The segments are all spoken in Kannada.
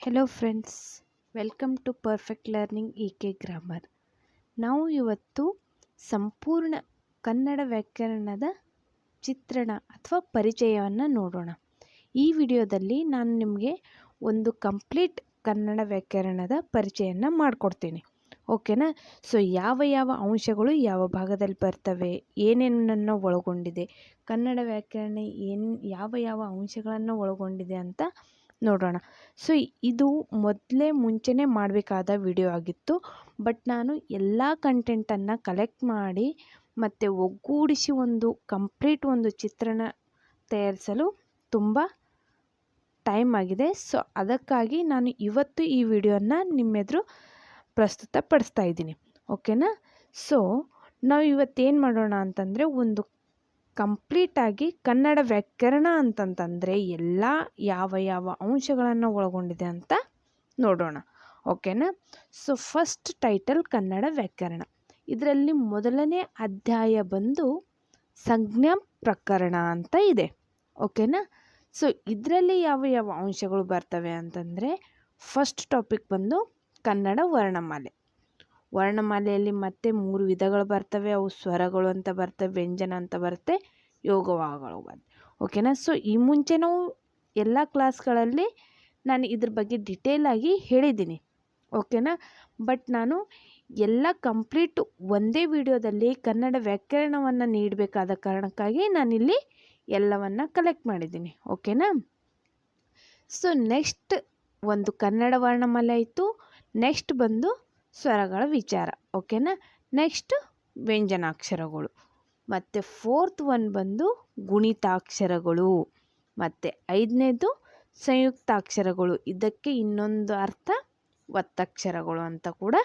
Hello friends welcome to perfect learning E K grammar ನಾವು ಇವತ್ತು ಸಂಪೂರ್ಣ ಕನ್ನಡ ವ್ಯಾಕರಣದ ಚಿತ್ರಣ ಅಥವಾ ಪರಿಚಯವನ್ನು ನೋಡೋಣ. ಈ ವಿಡಿಯೋದಲ್ಲಿ ನಾನು ನಿಮಗೆ ಒಂದು ಕಂಪ್ಲೀಟ್ ಕನ್ನಡ ವ್ಯಾಕರಣದ ಪರಿಚಯವನ್ನು ಮಾಡಿಕೊಡ್ತೀನಿ. ಓಕೆನಾ? ಸೊ, ಯಾವ ಯಾವ ಅಂಶಗಳು ಯಾವ ಭಾಗದಲ್ಲಿ ಬರ್ತವೆ, ಏನೇನನ್ನು ಒಳಗೊಂಡಿದೆ, ಕನ್ನಡ ವ್ಯಾಕರಣ ಏನು ಯಾವ ಯಾವ ಅಂಶಗಳನ್ನು ಒಳಗೊಂಡಿದೆ ಅಂತ ನೋಡೋಣ. ಸೊ ಇದು ಮೊದಲೇ ಮುಂಚೆನೇ ಮಾಡಬೇಕಾದ ವಿಡಿಯೋ ಆಗಿತ್ತು. ಬಟ್ ನಾನು ಎಲ್ಲ ಕಂಟೆಂಟನ್ನು ಕಲೆಕ್ಟ್ ಮಾಡಿ, ಮತ್ತು ಒಗ್ಗೂಡಿಸಿ ಒಂದು ಕಂಪ್ಲೀಟ್ ಒಂದು ಚಿತ್ರಣ ತಯಾರಿಸಲು ತುಂಬ ಟೈಮ್ ಆಗಿದೆ. ಸೊ ಅದಕ್ಕಾಗಿ ನಾನು ಇವತ್ತು ಈ ವಿಡಿಯೋನ ನಿಮ್ಮೆದುರು ಪ್ರಸ್ತುತಪಡಿಸ್ತಾ ಇದ್ದೀನಿ. ಓಕೆನಾ ಸೊ ನಾವು ಇವತ್ತೇನು ಮಾಡೋಣ ಅಂತಂದರೆ ಒಂದು ಕಂಪ್ಲೀಟಾಗಿ ಕನ್ನಡ ವ್ಯಾಕರಣ ಅಂತಂತಂದರೆ ಎಲ್ಲ ಯಾವ ಯಾವ ಅಂಶಗಳನ್ನು ಒಳಗೊಂಡಿದೆ ಅಂತ ನೋಡೋಣ. ಓಕೆನಾ? ಸೊ ಫಸ್ಟ್ ಟೈಟಲ್ ಕನ್ನಡ ವ್ಯಾಕರಣ. ಇದರಲ್ಲಿ ಮೊದಲನೇ ಅಧ್ಯಾಯ ಬಂದು ಸಂಜ್ಞಾ ಪ್ರಕರಣ ಅಂತ ಇದೆ. ಓಕೆನಾ? ಸೊ ಇದರಲ್ಲಿ ಯಾವ ಯಾವ ಅಂಶಗಳು ಬರ್ತವೆ ಅಂತಂದರೆ ಫಸ್ಟ್ ಟಾಪಿಕ್ ಬಂದು ಕನ್ನಡ ವರ್ಣಮಾಲೆ. ವರ್ಣಮಾಲೆಯಲ್ಲಿ ಮತ್ತೆ ಮೂರು ವಿಧಗಳು ಬರ್ತವೆ. ಅವು ಸ್ವರಗಳು ಅಂತ ಬರ್ತವೆ, ವ್ಯಂಜನ ಅಂತ ಬರುತ್ತೆ ಯೋಗವಾಗಳು ಬಂದು ಓಕೆನಾ ಸೊ ಈ ಮುಂಚೆ ನಾವು ಎಲ್ಲ ಕ್ಲಾಸ್ಗಳಲ್ಲಿ ನಾನು ಇದ್ರ ಬಗ್ಗೆ ಡಿಟೇಲಾಗಿ ಹೇಳಿದ್ದೀನಿ ಓಕೆನಾ ಬಟ್ ನಾನು ಎಲ್ಲ ಕಂಪ್ಲೀಟ್ ಒಂದೇ ವಿಡಿಯೋದಲ್ಲಿ ಕನ್ನಡ ವ್ಯಾಕರಣವನ್ನು ನೀಡಬೇಕಾದ ಕಾರಣಕ್ಕಾಗಿ ನಾನಿಲ್ಲಿ ಎಲ್ಲವನ್ನು ಕಲೆಕ್ಟ್ ಮಾಡಿದ್ದೀನಿ ಓಕೆನಾ ಸೊ ನೆಕ್ಸ್ಟ್ ಒಂದು ಕನ್ನಡ ವರ್ಣಮಾಲೆ ಆಯಿತು. ನೆಕ್ಸ್ಟ್ ಬಂದು ಸ್ವರಗಳ ವಿಚಾರ, ಓಕೆನಾ? ನೆಕ್ಸ್ಟ್ ವ್ಯಂಜನಾಕ್ಷರಗಳು. ಮತ್ತು ಫೋರ್ತ್ ಒನ್ ಬಂದು ಗುಣಿತಾಕ್ಷರಗಳು. ಮತ್ತು ಐದನೇದು ಸಂಯುಕ್ತಾಕ್ಷರಗಳು. ಇದಕ್ಕೆ ಇನ್ನೊಂದು ಅರ್ಥ ಒತ್ತಕ್ಷರಗಳು ಅಂತ ಕೂಡ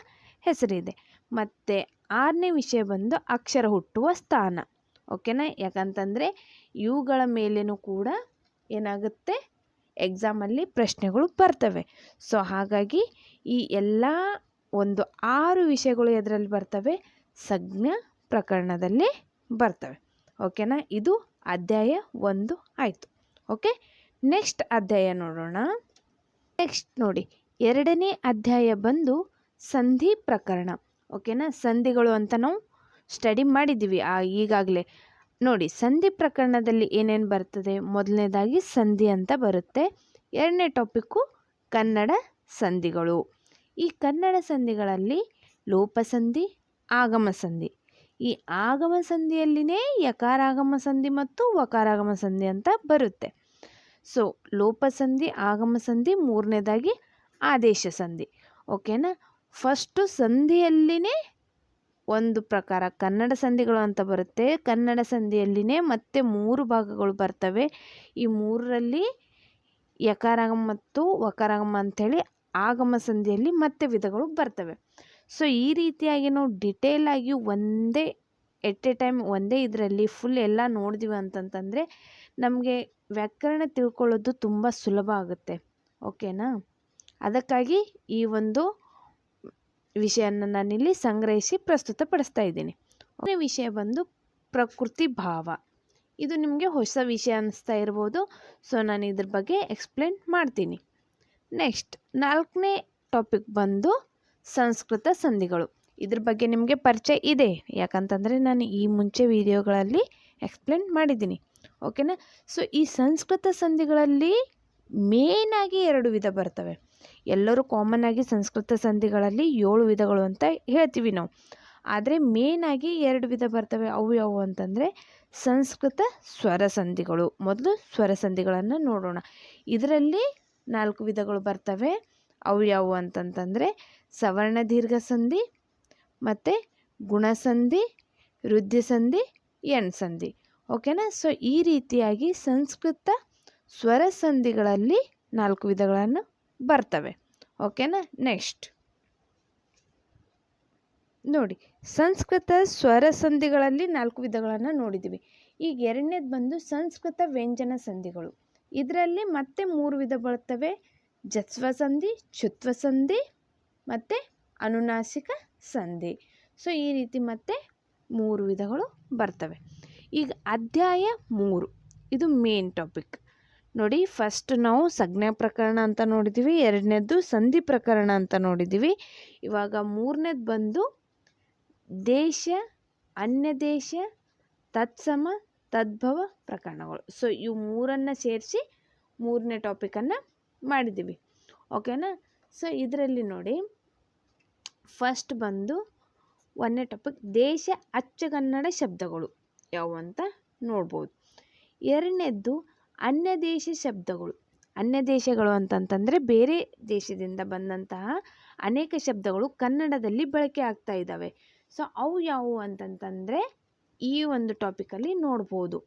ಹೆಸರಿದೆ. ಮತ್ತು ಆರನೇ ವಿಷಯ ಬಂದು ಅಕ್ಷರ ಹುಟ್ಟುವ ಸ್ಥಾನ, ಓಕೆನಾ? ಯಾಕಂತಂದರೆ ಇವುಗಳ ಮೇಲೇನೂ ಕೂಡ ಏನಾಗುತ್ತೆ? ಎಕ್ಸಾಮಲ್ಲಿ ಪ್ರಶ್ನೆಗಳು ಬರ್ತವೆ. ಸೊ ಹಾಗಾಗಿ ಈ ಎಲ್ಲ ಒಂದು ಆರು ವಿಷಯಗಳು ಎದರಲ್ಲಿ ಬರ್ತವೆ? ಸಜ್ಞ ಪ್ರಕರಣದಲ್ಲಿ ಬರ್ತವೆ. ಓಕೆನಾ? ಇದು ಅಧ್ಯಾಯ ಒಂದು ಆಯಿತು. ಓಕೆ? ನೆಕ್ಸ್ಟ್ ಅಧ್ಯಾಯ ನೋಡೋಣ. ನೆಕ್ಸ್ಟ್ ನೋಡಿ. ಎರಡನೇ ಅಧ್ಯಾಯ ಬಂದು ಸಂಧಿ ಪ್ರಕರಣ. ಓಕೆನಾ? ಸಂಧಿಗಳು ಅಂತ ನಾವು ಸ್ಟಡಿ ಮಾಡಿದ್ದೀವಿ. ಆ, ಈಗಾಗಲೇ. ನೋಡಿ, ಸಂಧಿ ಪ್ರಕರಣದಲ್ಲಿ ಏನೇನು ಬರ್ತದೆ? ಮೊದಲನೇದಾಗಿ ಸಂಧಿ ಅಂತ ಬರುತ್ತೆ. ಎರಡನೇ ಟಾಪಿಕ್ಕು ಕನ್ನಡ ಸಂಧಿಗಳು. ಈ ಕನ್ನಡ ಸಂಧಿಗಳಲ್ಲಿ ಲೋಪಸಂಧಿ ಆಗಮ ಸಂಧಿ ಈ ಆಗಮ ಸಂಧಿಯಲ್ಲಿನೇ ಯಕಾರಾಗಮ ಸಂಧಿ ಮತ್ತು ವಕಾರಾಗಮ ಸಂಧಿ ಅಂತ ಬರುತ್ತೆ. ಸೊ ಲೋಪಸಂಧಿ ಆಗಮ ಸಂಧಿ ಮೂರನೇದಾಗಿ ಆದೇಶ ಸಂಧಿ ಓಕೆನಾ ಫಸ್ಟು ಸಂಧಿಯಲ್ಲಿನೇ ಒಂದು ಪ್ರಕಾರ ಕನ್ನಡ ಸಂಧಿಗಳು ಅಂತ ಬರುತ್ತೆ. ಕನ್ನಡ ಸಂಧಿಯಲ್ಲಿನೇ ಮತ್ತೆ ಮೂರು ಭಾಗಗಳು ಬರ್ತವೆ. ಈ ಮೂರರಲ್ಲಿ ಯಕಾರಾಗಮ ಮತ್ತು ವಕಾರಾಗಮ ಅಂಥೇಳಿ ಆಗಮ ಸಂಧಿಯಲ್ಲಿ ಮತ್ತೆ ವಿಧಗಳು ಬರ್ತವೆ. ಸೊ ಈ ರೀತಿಯಾಗಿ ನಾವು ಆಗಿ ಒಂದೇ ಎಟ್ ಎ ಟೈಮ್ ಒಂದೇ ಇದರಲ್ಲಿ ಫುಲ್ ಎಲ್ಲ ನೋಡಿದ್ವಿ ಅಂತಂತಂದರೆ ನಮಗೆ ವ್ಯಾಕರಣ ತಿಳ್ಕೊಳ್ಳೋದು ತುಂಬ ಸುಲಭ ಆಗುತ್ತೆ. ಓಕೆನಾ ಅದಕ್ಕಾಗಿ ಈ ಒಂದು ವಿಷಯನ ನಾನಿಲ್ಲಿ ಸಂಗ್ರಹಿಸಿ ಪ್ರಸ್ತುತಪಡಿಸ್ತಾ ಇದ್ದೀನಿ. ವಿಷಯ ಬಂದು ಪ್ರಕೃತಿ ಭಾವ. ಇದು ನಿಮಗೆ ಹೊಸ ವಿಷಯ ಅನ್ನಿಸ್ತಾ ಇರ್ಬೋದು. ಸೊ ನಾನು ಇದ್ರ ಬಗ್ಗೆ ಎಕ್ಸ್ಪ್ಲೇನ್ ಮಾಡ್ತೀನಿ. ನೆಕ್ಸ್ಟ್ ನಾಲ್ಕನೇ ಟಾಪಿಕ್ ಬಂದು ಸಂಸ್ಕೃತ ಸಂಧಿಗಳು. ಇದ್ರ ಬಗ್ಗೆ ನಿಮಗೆ ಪರಿಚಯ ಇದೆ. ಯಾಕಂತಂದರೆ ನಾನು ಈ ಮುಂಚೆ ವಿಡಿಯೋಗಳಲ್ಲಿ ಎಕ್ಸ್ಪ್ಲೇನ್ ಮಾಡಿದ್ದೀನಿ. ಓಕೆನಾ ಸೊ ಈ ಸಂಸ್ಕೃತ ಸಂಧಿಗಳಲ್ಲಿ ಮೇನಾಗಿ ಎರಡು ವಿಧ ಬರ್ತವೆ. ಎಲ್ಲರೂ ಕಾಮನ್ ಆಗಿ ಸಂಸ್ಕೃತ ಸಂಧಿಗಳಲ್ಲಿ ಏಳು ವಿಧಗಳು ಅಂತ ಹೇಳ್ತೀವಿ ನಾವು. ಆದರೆ ಮೇನಾಗಿ ಎರಡು ವಿಧ ಬರ್ತವೆ. ಅವು ಯಾವುವು ಅಂತಂದರೆ ಸಂಸ್ಕೃತ ಸ್ವರ ಸಂಧಿಗಳು. ಮೊದಲು ಸ್ವರ ಸಂಧಿಗಳನ್ನು ನೋಡೋಣ. ಇದರಲ್ಲಿ ನಾಲ್ಕು ವಿಧಗಳು ಬರ್ತವೆ. ಅವು ಯಾವುವು ಅಂತಂತಂದರೆ, ಸವರ್ಣ ದೀರ್ಘ ಸಂಧಿ ಮತ್ತು ಗುಣಸಂಧಿ ವೃದ್ಧಿ ಸಂಧಿ, ಎಣ್ ಸಂಧಿ. ಓಕೆನಾ? ಸೊ ಈ ರೀತಿಯಾಗಿ ಸಂಸ್ಕೃತ ಸ್ವರ ಸಂಧಿಗಳಲ್ಲಿ ನಾಲ್ಕು ವಿಧಗಳನ್ನು ಬರ್ತವೆ. ಓಕೆನಾ? ನೆಕ್ಸ್ಟ್ ನೋಡಿ, ಸಂಸ್ಕೃತ ಸ್ವರ ಸಂಧಿಗಳಲ್ಲಿ ನಾಲ್ಕು ವಿಧಗಳನ್ನು ನೋಡಿದ್ದೀವಿ. ಈಗ ಎರಡನೇದು ಬಂದು ಸಂಸ್ಕೃತ ವ್ಯಂಜನ ಸಂಧಿಗಳು. ಇದರಲ್ಲಿ ಮತ್ತೆ ಮೂರು ವಿಧ ಬರ್ತವೆ ಜತ್ವ ಸಂಧಿ ಚುತ್ವ ಸಂಧಿ ಮತ್ತು ಅನುನಾಸಿಕ ಸಂಧಿ. ಸೊ ಈ ರೀತಿ ಮತ್ತೆ ಮೂರು ವಿಧಗಳು ಬರ್ತವೆ. ಈಗ ಅಧ್ಯಾಯ ಮೂರು, ಇದು ಮೇನ್ ಟಾಪಿಕ್ ನೋಡಿ ಫಸ್ಟ್ ನಾವು ಸಂಜ್ಞಾ ಪ್ರಕರಣ ಅಂತ ನೋಡಿದ್ದೀವಿ ಎರಡನೇದು ಸಂಧಿ ಪ್ರಕರಣ ಅಂತ ನೋಡಿದ್ದೀವಿ ಇವಾಗ ಮೂರನೇದು ಬಂದು ದೇಶ ಅನ್ಯ ದೇಶ ತತ್ಸಮ ತದ್ಭವ ಪ್ರಕರಣಗಳು. ಸೊ ಇವು ಮೂರನ್ನು ಸೇರಿಸಿ ಮೂರನೇ ಟಾಪಿಕನ್ನು ಮಾಡಿದ್ದೀವಿ. ಓಕೆನಾ ಸೊ ಇದರಲ್ಲಿ ನೋಡಿ ಫಸ್ಟ್ ಬಂದು ಒಂದನೇ ಟಾಪಿಕ್ ದೇಶ ಅಚ್ಚಗನ್ನಡ ಶಬ್ದಗಳು ಯಾವುವು ಅಂತ ನೋಡ್ಬೋದು. ಎರಡನೇದ್ದು ಅನ್ಯ ದೇಶ ಶಬ್ದಗಳು. ಅನ್ಯ ದೇಶಗಳು ಅಂತಂತಂದರೆ ಬೇರೆ ದೇಶದಿಂದ ಬಂದಂತಹ ಅನೇಕ ಶಬ್ದಗಳು ಕನ್ನಡದಲ್ಲಿ ಬಳಕೆ ಆಗ್ತಾ ಇದ್ದಾವೆ. ಸೊ ಅವು ಯಾವುವು ಅಂತಂತಂದರೆ ಈ ಒಂದು ಟಾಪಿಕಲ್ಲಿ ನೋಡ್ಬೋದು.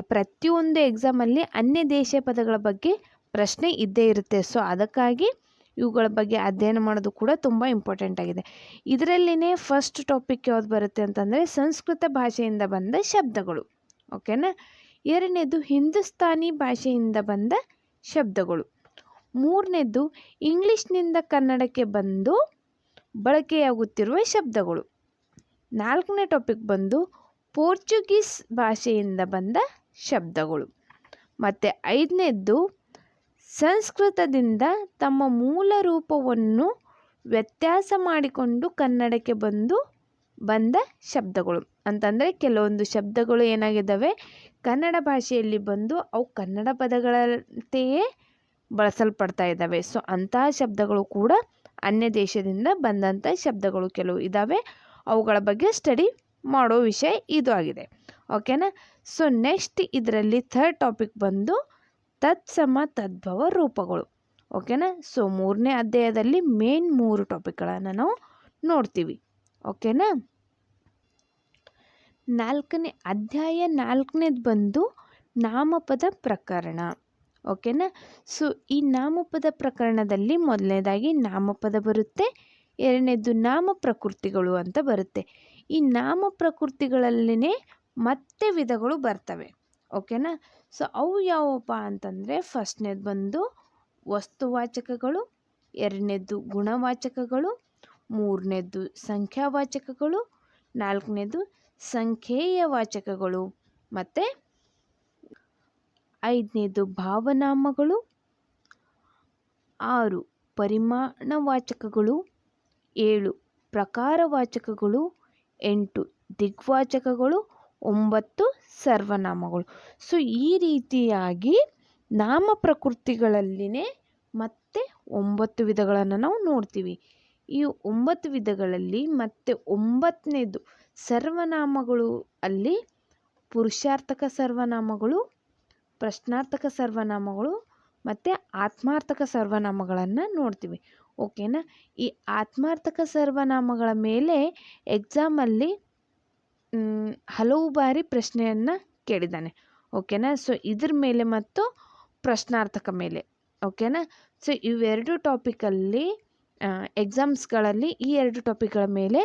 ಪ್ರತಿಯೊಂದು ಎಕ್ಸಾಮಲ್ಲಿ ಅನ್ಯ ದೇಶ ಪದಗಳ ಬಗ್ಗೆ ಪ್ರಶ್ನೆ ಇದ್ದೇ ಇರುತ್ತೆ. ಸೊ ಅದಕ್ಕಾಗಿ ಇವುಗಳ ಬಗ್ಗೆ ಅಧ್ಯಯನ ಮಾಡೋದು ಕೂಡ ತುಂಬ ಇಂಪಾರ್ಟೆಂಟ್ ಆಗಿದೆ. ಇದರಲ್ಲಿನೇ ಫಸ್ಟ್ ಟಾಪಿಕ್ ಯಾವ್ದು ಬರುತ್ತೆ ಅಂತಂದರೆ ಸಂಸ್ಕೃತ ಭಾಷೆಯಿಂದ ಬಂದ ಶಬ್ದಗಳು. ಓಕೆನಾ ಎರಡನೇದು ಹಿಂದೂಸ್ತಾನಿ ಭಾಷೆಯಿಂದ ಬಂದ ಶಬ್ದಗಳು. ಮೂರನೇದು ಇಂಗ್ಲೀಷ್ನಿಂದ ಕನ್ನಡಕ್ಕೆ ಬಂದು ಬಳಕೆಯಾಗುತ್ತಿರುವ ಶಬ್ದಗಳು. ನಾಲ್ಕನೇ ಟಾಪಿಕ್ ಬಂದು ಪೋರ್ಚುಗೀಸ್ ಭಾಷೆಯಿಂದ ಬಂದ ಶಬ್ದಗಳು. ಮತ್ತು ಐದನೇದ್ದು, ಸಂಸ್ಕೃತದಿಂದ ತಮ್ಮ ಮೂಲ ರೂಪವನ್ನು ವ್ಯತ್ಯಾಸ ಮಾಡಿಕೊಂಡು ಕನ್ನಡಕ್ಕೆ ಬಂದು ಬಂದ ಶಬ್ದಗಳು. ಅಂತಂದರೆ ಕೆಲವೊಂದು ಶಬ್ದಗಳು ಏನಾಗಿದ್ದಾವೆ? ಕನ್ನಡ ಭಾಷೆಯಲ್ಲಿ ಬಂದು ಅವು ಕನ್ನಡ ಪದಗಳಂತೆಯೇ ಬಳಸಲ್ಪಡ್ತಾ ಇದ್ದಾವೆ. ಸೊ ಅಂತಹ ಶಬ್ದಗಳು ಕೂಡ ಅನ್ಯ ದೇಶದಿಂದ ಬಂದಂಥ ಶಬ್ದಗಳು ಕೆಲವು ಇದ್ದಾವೆ. ಅವುಗಳ ಬಗ್ಗೆ ಸ್ಟಡಿ ಮಾಡೋ ವಿಷಯ ಇದು ಆಗಿದೆ. ಓಕೆನಾ ಸೊ ನೆಕ್ಸ್ಟ್ ಇದರಲ್ಲಿ ಥರ್ಡ್ ಟಾಪಿಕ್ ಬಂದು ತತ್ಸಮ ತದ್ಭವ ರೂಪಗಳು. ಓಕೆನಾ ಸೊ ಮೂರನೇ ಅಧ್ಯಾಯದಲ್ಲಿ ಮೇನ್ ಮೂರು ಟಾಪಿಕ್ಗಳನ್ನು ನಾವು ನೋಡ್ತೀವಿ. ಓಕೆನಾ ನಾಲ್ಕನೇ ಅಧ್ಯಾಯ ನಾಲ್ಕನೇದು ಬಂದು ನಾಮಪದ ಪ್ರಕರಣ. ಓಕೆನಾ ಸೊ ಈ ನಾಮಪದ ಪ್ರಕರಣದಲ್ಲಿ ಮೊದಲನೇದಾಗಿ ನಾಮಪದ ಬರುತ್ತೆ ಎರಡನೇದು ನಾಮ ಪ್ರಕೃತಿಗಳು ಅಂತ ಬರುತ್ತೆ. ಈ ನಾಮ ಪ್ರಕೃತಿಗಳಲ್ಲಿನೇ ಮತ್ತೆ ವಿಧಗಳು ಬರ್ತವೆ. ಓಕೆನಾ? ಸೊ, ಅವು ಯಾವಪ್ಪ ಅಂತಂದರೆ ಫಸ್ಟ್ನೇದು ಬಂದು ವಸ್ತುವಾಚಕಗಳು, ಎರಡನೇದು ಗುಣವಾಚಕಗಳು, ಮೂರನೇದು ಸಂಖ್ಯಾವಾಚಕಗಳು, ನಾಲ್ಕನೇದು ಸಂಖ್ಯೇಯ ವಾಚಕಗಳು ಮತ್ತು ಐದನೇದು ಭಾವನಾಮಗಳು, ಆರು ಪರಿಮಾಣವಾಚಕಗಳು ಏಳು. ಪ್ರಕಾರವಾಚಕಗಳು ಎಂಟು. ದಿಗ್ವಾಚಕಗಳು ಒಂಬತ್ತು. ಸರ್ವನಾಮಗಳು. ಸೊ, ಈ ರೀತಿಯಾಗಿ ನಾಮ ಪ್ರಕೃತಿಗಳಲ್ಲಿನೇ ಮತ್ತೆ ಒಂಬತ್ತು ವಿಧಗಳನ್ನು ನಾವು ನೋಡ್ತೀವಿ. ಈ ಒಂಬತ್ತು ವಿಧಗಳಲ್ಲಿ ಮತ್ತೆ ಒಂಬತ್ತನೇದು ಸರ್ವನಾಮಗಳು ಅಲ್ಲಿ ಪುರುಷಾರ್ಥಕ ಸರ್ವನಾಮಗಳು, ಪ್ರಶ್ನಾರ್ಥಕ ಸರ್ವನಾಮಗಳು ಮತ್ತು ಆತ್ಮಾರ್ಥಕ ಸರ್ವನಾಮಗಳನ್ನು ನೋಡ್ತೀವಿ. ಓಕೆನಾ? ಈ ಆತ್ಮಾರ್ಥಕ ಸರ್ವನಾಮಗಳ ಮೇಲೆ ಎಕ್ಸಾಮಲ್ಲಿ ಹಲವು ಬಾರಿ ಪ್ರಶ್ನೆಯನ್ನು ಕೇಳಿದ್ದಾನೆ. ಓಕೆನಾ? ಸೊ ಇದ್ರ ಮೇಲೆ ಮತ್ತು ಪ್ರಶ್ನಾರ್ಥಕ ಮೇಲೆ. ಓಕೆನಾ? ಸೊ ಇವೆರಡು ಟಾಪಿಕಲ್ಲಿ ಎಕ್ಸಾಮ್ಸ್ಗಳಲ್ಲಿ ಈ ಎರಡು ಟಾಪಿಕ್ಗಳ ಮೇಲೆ